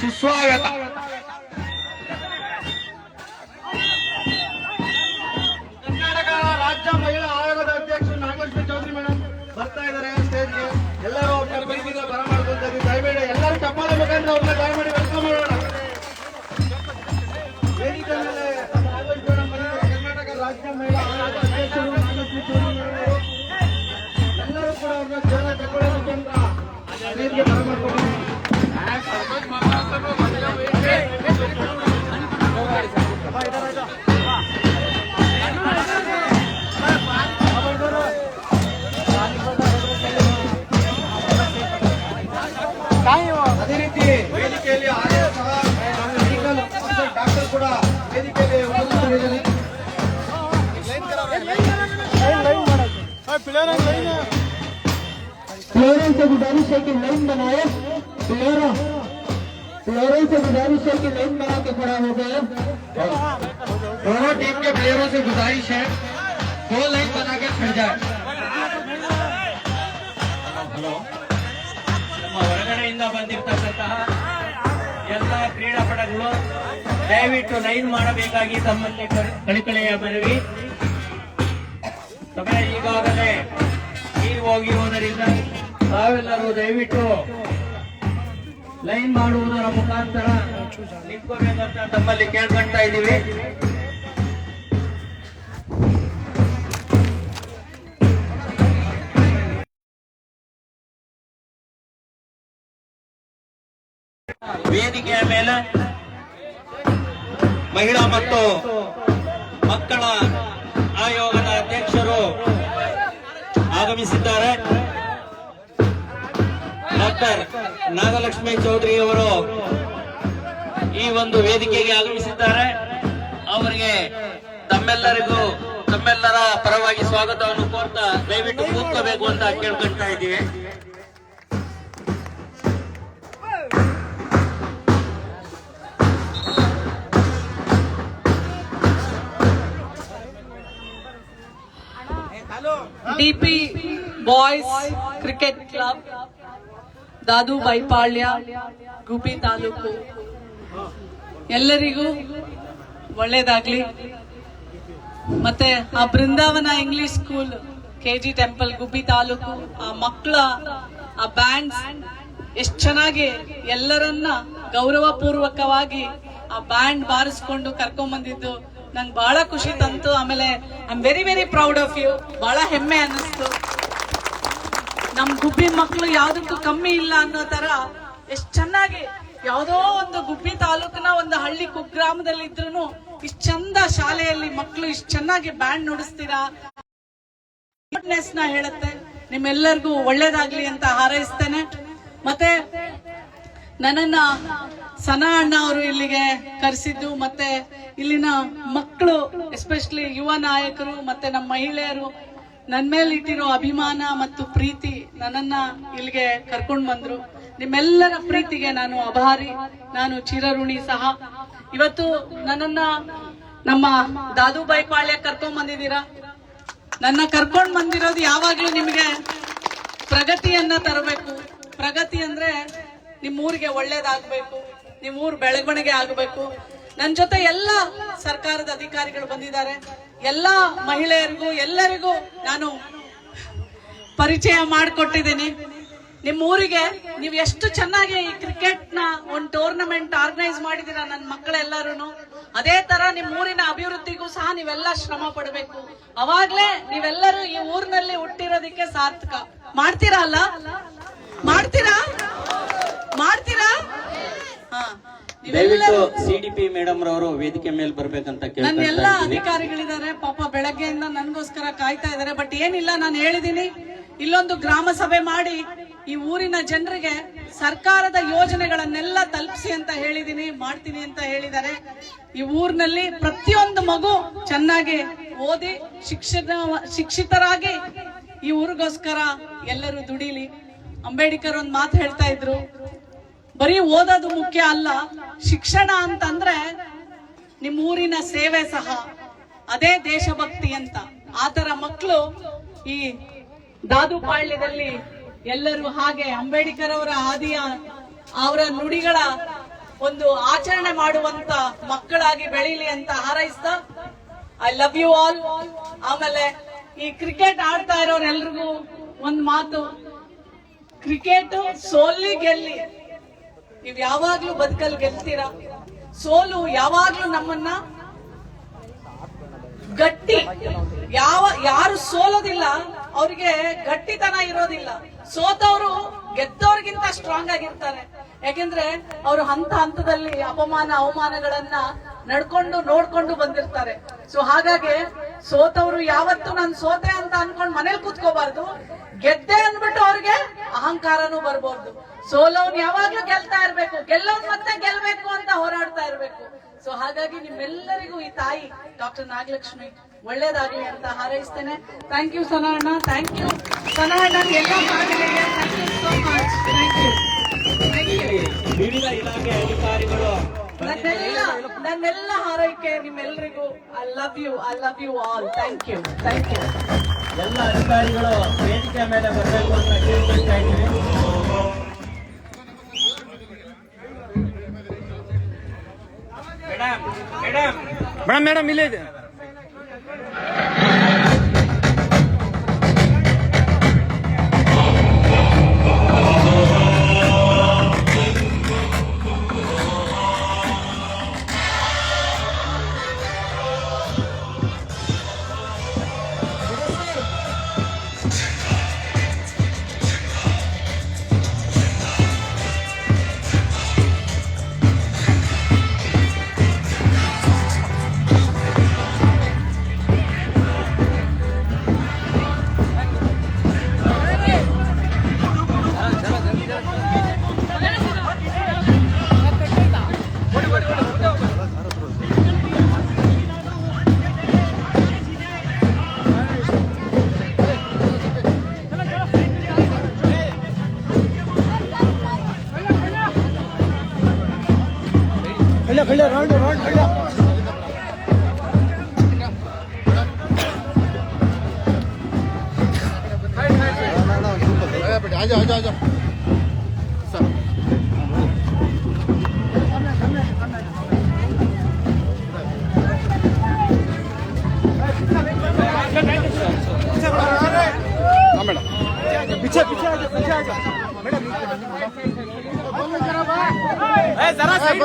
说说二月大 प्लेयरों से गुजारिश है कि लाइन बनाए प्लेयरों प्लेयरों से गुजारिश है कि लाइन बना के खड़ा हो गए दोनों टीम के प्लेयरों से गुजारिश है दो लाइन बना के खड़ जाए ಹಲೋ ನಮ್ಮ ಹೊರಗಡೆಯಿಂದ ಬಂದಿರತಕ್ಕಂತಹ ಎಲ್ಲ ಕ್ರೀಡಾಪಟುಗಳು ದಯವಿಟ್ಟು ಲೈನ್ ಮಾಡಬೇಕಾಗಿ ತಮ್ಮಲ್ಲಿ ಕಳ- ಕಳಕಳಿಯ ಮನವಿ ಸಮಯ ಈಗಾಗಲೇ ಈಗ ಹೋಗಿರುವುದರಿಂದ ತಾವೆಲ್ಲರೂ ದಯವಿಟ್ಟು ಲೈನ್ ಮಾಡುವುದರ ಮುಖಾಂತರ ನಿಂತ್ಕೋಬೇಕಂತ ತಮ್ಮಲ್ಲಿ ಕೇಳ್ಕೊಳ್ತಾ ಇದ್ದೀವಿ. ವೇದಿಕೆಯ ಮೇಲೆ ಮಹಿಳಾ ಮತ್ತು ಮಕ್ಕಳ ಆಯೋಗದ ಅಧ್ಯಕ್ಷರು ಆಗಮಿಸಿದ್ದಾರೆ. ಡಾಕ್ಟರ್ ನಾಗಲಕ್ಷ್ಮಿ ಚೌಧರಿ ಅವರು ಈ ಒಂದು ವೇದಿಕೆಗೆ ಆಗಮಿಸಿದ್ದಾರೆ. ಅವರಿಗೆ ತಮ್ಮೆಲ್ಲರಿಗೂ ತಮ್ಮೆಲ್ಲರ ಪರವಾಗಿ ಸ್ವಾಗತವನ್ನು ಕೋರ್ತಾ ದಯವಿಟ್ಟು ಕೂತ್ಕೋಬೇಕು ಅಂತ ಕೇಳ್ಕೊಳ್ತಾ ಇದ್ದೀವಿ. ಡಿಪಿ ಬಾಯ್ಸ್ ಕ್ರಿಕೆಟ್ ಕ್ಲಬ್ ದಾದು ಬೈಪಾಳ್ಯ ಗುಬಿ ತಾಲೂಕು ಎಲ್ಲರಿಗೂ ಒಳ್ಳೇದಾಗ್ಲಿ. ಮತ್ತೆ ಆ Brindavan English school KG temple Gubbi taluk ಆ ಮಕ್ಕಳ, ಆ ಬ್ಯಾಂಡ್ ಎಷ್ಟು ಚೆನ್ನಾಗಿ ಎಲ್ಲರನ್ನ ಗೌರವಪೂರ್ವಕವಾಗಿ ಆ ಬ್ಯಾಂಡ್ ಬಾರಿಸ್ಕೊಂಡು ಕರ್ಕೊಂಡ್ ಬಂದಿದ್ದು ನಂಗೆ ಬಹಳ ಖುಷಿ ತಂತು. ಆಮೇಲೆ I am very very proud of you ಬಹಳ ಹೆಮ್ಮೆ ಅನ್ನಿಸ್ತು. ನಮ್ಮ ಗುಬ್ಬಿ ಮಕ್ಕಳು ಯಾವುದಕ್ಕೂ ಕಮ್ಮಿ ಇಲ್ಲ ಅನ್ನೋ ತರ ಎಷ್ಟು ಚೆನ್ನಾಗಿ ಯಾವುದೋ ಒಂದು ಗುಬ್ಬಿ ತಾಲೂಕಿನ ಒಂದು ಹಳ್ಳಿ ಕುಗ್ರಾಮದಲ್ಲಿ ಇದ್ರು ಇಷ್ಟು ಚಂದ ಶಾಲೆಯಲ್ಲಿ ಮಕ್ಕಳು ಇಷ್ಟು ಚೆನ್ನಾಗಿ ಬ್ಯಾಂಡ್ ನುಡಿಸ್ತೀರಾ. ನ ಹೇಳುತ್ತೆ. ನಿಮ್ಮೆಲ್ಲರಿಗೂ ಒಳ್ಳೇದಾಗ್ಲಿ ಅಂತ ಹಾರೈಸ್ತೇನೆ. ಮತ್ತೆ ನನ್ನನ್ನ ಸನಾ ಅಣ್ಣ ಅವರು ಇಲ್ಲಿಗೆ ಕರೆಸಿದ್ದು ಮತ್ತೆ ಇಲ್ಲಿನ ಮಕ್ಕಳು ಎಸ್ಪೆಷಲಿ ಯುವ ನಾಯಕರು ಮತ್ತೆ ನಮ್ಮ ಮಹಿಳೆಯರು ನನ್ನ ಮೇಲೆ ಇಟ್ಟಿರೋ ಅಭಿಮಾನ ಮತ್ತು ಪ್ರೀತಿ ನನ್ನನ್ನ ಇಲ್ಲಿಗೆ ಕರ್ಕೊಂಡ್ ಬಂದ್ರು. ನಿಮ್ಮೆಲ್ಲರ ಪ್ರೀತಿಗೆ ನಾನು ಅಭಾರಿ, ನಾನು ಚಿರಋಣಿ ಸಹ. ಇವತ್ತು ನನ್ನನ್ನ ನಮ್ಮ ದಾದುಬಾಯಿ ಪಾಳ್ಯ ಕರ್ಕೊಂಡ್ ಬಂದಿದ್ದೀರಾ? ನನ್ನ ಕರ್ಕೊಂಡ್ ಬಂದಿರೋದು ಯಾವಾಗ್ಲೂ ನಿಮ್ಗೆ ಪ್ರಗತಿಯನ್ನ ತರಬೇಕು. ಪ್ರಗತಿ ಅಂದ್ರೆ ನಿಮ್ಮೂರಿಗೆ ಒಳ್ಳೇದಾಗ್ಬೇಕು. ನಿಮ್ ಊರು ಬೆಳವಣಿಗೆ ಆಗಬೇಕು. ನನ್ನ ಜೊತೆ ಎಲ್ಲ ಸರ್ಕಾರದ ಅಧಿಕಾರಿಗಳು ಬಂದಿದ್ದಾರೆ. ಎಲ್ಲ ಮಹಿಳೆಯರಿಗೂ, ಎಲ್ಲರಿಗೂ ನಾನು ಪರಿಚಯ ಮಾಡಿಕೊಟ್ಟಿದ್ದೀನಿ. ನಿಮ್ಮ ಊರಿಗೆ ನೀವು ಎಷ್ಟು ಚೆನ್ನಾಗಿ ಈ ಕ್ರಿಕೆಟ್ನ ಒಂದು ಟೂರ್ನಮೆಂಟ್ ಆರ್ಗನೈಸ್ ಮಾಡಿದೀರ ನನ್ನ ಮಕ್ಕಳೆಲ್ಲರೂ ಅದೇ ತರ ನಿಮ್ಮ ಊರಿನ ಅಭಿವೃದ್ಧಿಗೂ ಸಹ ನೀವೆಲ್ಲ ಶ್ರಮ ಪಡಬೇಕು. ಅವಾಗ್ಲೇ ನೀವೆಲ್ಲರೂ ಈ ಊರಿನಲ್ಲಿ ಹುಟ್ಟಿರೋದಿಕ್ಕೆ ಸಾರ್ಥಕ. ಮಾಡ್ತೀರಾ ಅಲ್ಲ? ಮಾಡ್ತೀರಾ? ಮಾಡ್ತೀರಾ? ದಯವಿಟ್ಟು ಡಿ ಸಿಡಿಪಿ ಮೇಡಮ್ ರವರು ವೇದಿಕೆ ಮೇಲೆ ಬರ್ಬೇಕಂತ ನನ್ನ ಎಲ್ಲಾ. ಅಧಿಕಾರಿಗಳಿದ್ದಾರೆ. ಪಾಪ ಬೆಳಗ್ಗೆಯಿಂದ ನನ್ಗೋಸ್ಕರ ಕಾಯ್ತಾ ಇದ್ದಾರೆ. ಬಟ್ ಏನಿಲ್ಲ ನಾನು ಹೇಳಿದೀನಿ. ಇಲ್ಲೊಂದು ಗ್ರಾಮ ಸಭೆ ಮಾಡಿ ಈ ಊರಿನ ಜನರಿಗೆ ಸರ್ಕಾರದ ಯೋಜನೆಗಳನ್ನೆಲ್ಲ ತಲುಪಿಸಿ ಅಂತ ಹೇಳಿದೀನಿ ಮಾಡ್ತೀನಿ ಅಂತ ಹೇಳಿದ್ದಾರೆ. ಈ ಊರಿನಲ್ಲಿ ಪ್ರತಿಯೊಂದು ಮಗು ಚೆನ್ನಾಗಿ ಓದಿ ಶಿಕ್ಷಣ ಶಿಕ್ಷಿತರಾಗಿ ಈ ಊರಿಗೋಸ್ಕರ ಎಲ್ಲರೂ ದುಡೀಲಿ. ಅಂಬೇಡ್ಕರ್ ಒಂದ್ ಮಾತು ಹೇಳ್ತಾ ಇದ್ರು. ಬರೀ ಓದೋದು ಮುಖ್ಯ ಅಲ್ಲ, ಶಿಕ್ಷಣ ಅಂತಂದ್ರೆ ನಿಮ್ಮ ಊರಿನ ಸೇವೆ ಸಹ, ಅದೇ ದೇಶಭಕ್ತಿ ಅಂತ. ಆತರ ಮಕ್ಕಳು ಈ ದಾದುಪಾಳ್ಯದಲ್ಲಿ ಎಲ್ಲರೂ ಹಾಗೆ ಅಂಬೇಡ್ಕರ್ ಅವರ ಆದಿಯ ಅವರ ನುಡಿಗಳ ಒಂದು ಆಚರಣೆ ಮಾಡುವಂತ ಮಕ್ಕಳಾಗಿ ಬೆಳೀಲಿ ಅಂತ ಹಾರೈಸ್ತಾ ಐ ಲವ್ ಯು ಆಲ್ ಆಮೇಲೆ ಈ ಕ್ರಿಕೆಟ್ ಆಡ್ತಾ ಇರೋರೆಲ್ರಿಗೂ ಒಂದ್ ಮಾತು, ಕ್ರಿಕೆಟ್ ಸೋಲಿ ಗೆಲ್ಲಿ. ನೀವ್ ಯಾವಾಗ್ಲೂ ಬದುಕಲ್ ಗೆಲ್ತೀರಾ? ಸೋಲು ಯಾವಾಗ್ಲೂ ನಮ್ಮನ್ನ ಗಟ್ಟಿ, ಯಾವ, ಯಾರು ಸೋಲೋದಿಲ್ಲ, ಅವ್ರಿಗೆ ಗಟ್ಟಿತನ ಇರೋದಿಲ್ಲ. ಸೋತವರು ಗೆದ್ದವ್ರಿಗಿಂತ ಸ್ಟ್ರಾಂಗ್ ಆಗಿರ್ತಾರೆ. ಯಾಕೆಂದ್ರೆ ಅವರು ಹಂತ ಹಂತದಲ್ಲಿ ಅಪಮಾನ, ಅವಮಾನಗಳನ್ನ ನಡ್ಕೊಂಡು, ನೋಡ್ಕೊಂಡು ಬಂದಿರ್ತಾರೆ. ಸೊ ಹಾಗಾಗಿ ಸೋತವ್ರು ಯಾವತ್ತು ನಾನು ಸೋತೆ ಅಂತ ಅನ್ಕೊಂಡ್ ಮನೇಲಿ ಕೂತ್ಕೋಬಾರ್ದು. ಗೆದ್ದೆ ಅಂದ್ಬಿಟ್ಟು ಅವ್ರಿಗೆ ಅಹಂಕಾರನೂ ಬರ್ಬೋದು ಸೋಲವ್ನ್ ಯಾವಾಗ್ಲೂ ಗೆಲ್ತಾ ಇರ್ಬೇಕು ಗೆಲ್ಲೋನ್ ಮತ್ತೆ ಗೆಲ್ಬೇಕು ಅಂತ ಹೋರಾಡ್ತಾ ಇರ್ಬೇಕು. ಸೊ ಹಾಗಾಗಿ ನಿಮ್ಮೆಲ್ಲರಿಗೂ ಈ ತಾಯಿ ಡಾಕ್ಟರ್ ನಾಗಲಕ್ಷ್ಮಿ ಒಳ್ಳೇದಾಗ್ಲಿ ಅಂತ ಹಾರೈಸ್ತೇನೆ. ಥ್ಯಾಂಕ್ ಯು ಸನಹಣ್ಣ. ಥ್ಯಾಂಕ್ ಯು ಸನಹಣ್ಣ ಎಲ್ಲ ಫ್ಯಾಮಿಲಿಗೆ thank you so much thank you ವಿವಿಧ ಇಲಾಖೆ ಅಧಿಕಾರಿಗಳು ನನ್ನೆಲ್ಲ ನನ್ನೆಲ್ಲ ಹಾರೈಕೆ ನಿಮ್ಮೆಲ್ಲರಿಗೂ I love you I love you all thank you thank you ಎಲ್ಲ ಅಧಿಕಾರಿಗಳು ವೇದಿಕೆ ಮೇಲೆ ಬರಬೇಕು ಅಂತ ಕೇಳ್ಕೊಳ್ತಾ ಇದ್ದೀವಿ ಮೇಡಮ್ ಮೇಡಮ್ खड़ा खड़ा राउंड राउंड खड़ा बेटा हाँ, आजा आजा आजा मैडम पीछे पीछे आजा पीछे आजा मैडम জরা সাইড